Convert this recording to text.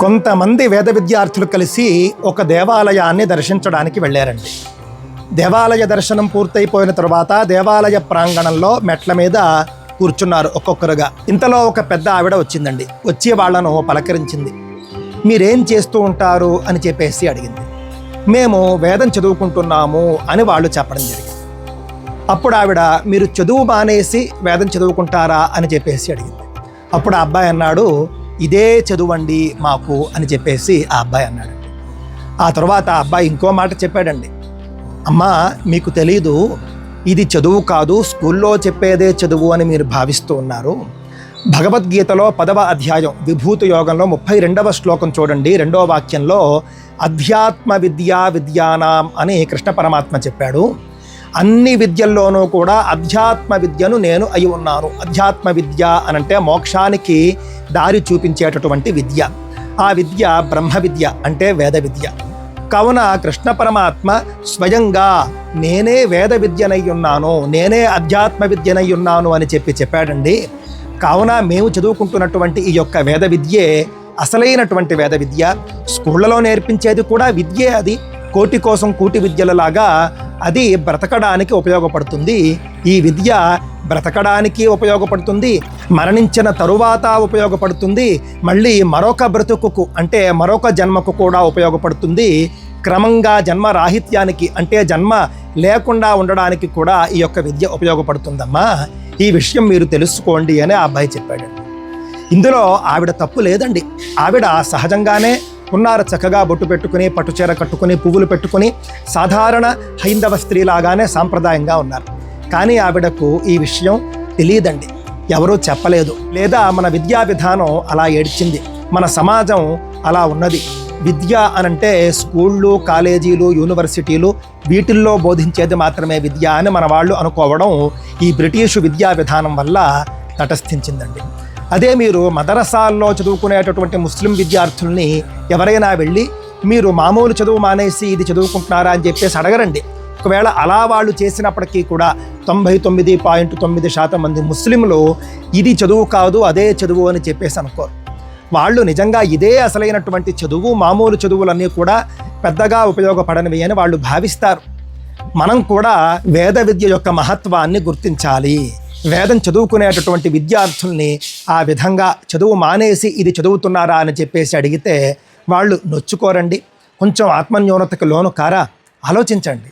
కొంతమంది వేద విద్యార్థులు కలిసి ఒక దేవాలయాన్ని దర్శించడానికి వెళ్ళారండి. దేవాలయ దర్శనం పూర్తయిపోయిన తర్వాత దేవాలయ ప్రాంగణంలో మెట్ల మీద కూర్చున్నారు ఒక్కొక్కరుగా. ఇంతలో ఒక పెద్ద ఆవిడ వచ్చిందండి. వచ్చి వాళ్ళను పలకరించింది. మీరేం చేస్తూ ఉంటారు? అని చెప్పేసి అడిగింది. మేము వేదం చదువుకుంటున్నాము అని వాళ్ళు చెప్పడం జరిగింది. అప్పుడు ఆవిడ మీరు చదువు మానేసి వేదం చదువుకుంటారా? అని చెప్పేసి అడిగింది. అప్పుడు ఆ అబ్బాయి అన్నాడు ఇదే చదువండి మాకు అని చెప్పేసి ఆ అబ్బాయి అన్నాడు ఆ తర్వాత ఆ అబ్బాయి ఇంకో మాట చెప్పాడండి. అమ్మా మీకు తెలీదు ఇది చదువు కాదు స్కూల్లో చెప్పేదే చదువు అని మీరు భావిస్తూ ఉన్నారు. భగవద్గీతలో పదవ అధ్యాయం విభూతి యోగంలో ముప్పై రెండవ శ్లోకం చూడండి. రెండవ వాక్యంలో అధ్యాత్మ విద్యా విద్యానాం అని కృష్ణ పరమాత్మ చెప్పాడు. అన్ని విద్యల్లోనూ కూడా అధ్యాత్మ విద్యను నేను అయి ఉన్నాను. అధ్యాత్మ విద్య అనంటే మోక్షానికి దారి చూపించేటటువంటి విద్య. ఆ విద్య బ్రహ్మ విద్య అంటే వేద విద్య. కావున కృష్ణ పరమాత్మ స్వయంగా నేనే వేద విద్యనై ఉన్నాను నేనే అధ్యాత్మ విద్యనై ఉన్నాను అని చెప్పి చెప్పాడండి. కావున మేము చదువుకుంటున్నటువంటి ఈ యొక్క వేద విద్యే అసలైనటువంటి వేద విద్య. స్కూళ్ళలో నేర్పించేది కూడా విద్యే అది. కోటి కోసం కూటి విద్యలలాగా అది బ్రతకడానికి ఉపయోగపడుతుంది. ఈ విద్య బ్రతకడానికి ఉపయోగపడుతుంది. మరణించిన తరువాత ఉపయోగపడుతుంది. మళ్ళీ మరొక బ్రతుకుకు అంటే మరొక జన్మకు కూడా ఉపయోగపడుతుంది. క్రమంగా జన్మ రాహిత్యానికి అంటే జన్మ లేకుండా ఉండడానికి కూడా ఈ యొక్క విద్య ఉపయోగపడుతుందమ్మా. ఈ విషయం మీరు తెలుసుకోండి అని ఆ అబ్బాయి చెప్పాడు. ఇందులో ఆవిడ తప్పు లేదండి. ఆవిడ సహజంగానే ఉన్నారు చక్కగా బొట్టు పెట్టుకుని పట్టుచీర కట్టుకుని పువ్వులు పెట్టుకుని సాధారణ హైందవ స్త్రీలాగానే సాంప్రదాయంగా ఉన్నారు. కానీ ఆవిడకు ఈ విషయం తెలియదండి ఎవరూ చెప్పలేదు. లేదా మన విద్యా విధానం అలా ఏడ్చింది. మన సమాజం అలా ఉన్నది. విద్య అనంటే స్కూళ్ళు కాలేజీలు యూనివర్సిటీలు వీటిల్లో బోధించేది మాత్రమే విద్య అని మన వాళ్ళు అనుకోవడం ఈ బ్రిటిషు విద్యా విధానం వల్ల తటస్థించిందండి. అదే మీరు మదరసాల్లో చదువుకునేటటువంటి ముస్లిం విద్యార్థుల్ని ఎవరైనా వెళ్ళి మీరు మామూలు చదువు మానేసి ఇది చదువుకుంటున్నారా? అని చెప్పేసి అడగరండి. ఒకవేళ అలా వాళ్ళు చేసినప్పటికీ కూడా తొంభై తొమ్మిది పాయింట్ తొమ్మిది శాతం మంది ముస్లింలు ఇది చదువు కాదు అదే చదువు అని చెప్పేసి అనుకోరు. వాళ్ళు నిజంగా ఇదే అసలైనటువంటి చదువు మామూలు చదువులన్నీ కూడా పెద్దగా ఉపయోగపడనివి అని వాళ్ళు భావిస్తారు. మనం కూడా వేద విద్య యొక్క మహత్వాన్ని గుర్తించాలి. వేదం చదువుకునేటటువంటి విద్యార్థుల్ని ఆ విధంగా చదువు మానేసి ఇది చదువుతున్నారా అని చెప్పేసి అడిగితే వాళ్ళు నొచ్చుకోరండి. కొంచెం ఆత్మన్యూనతకు లోను కారా ఆలోచించండి.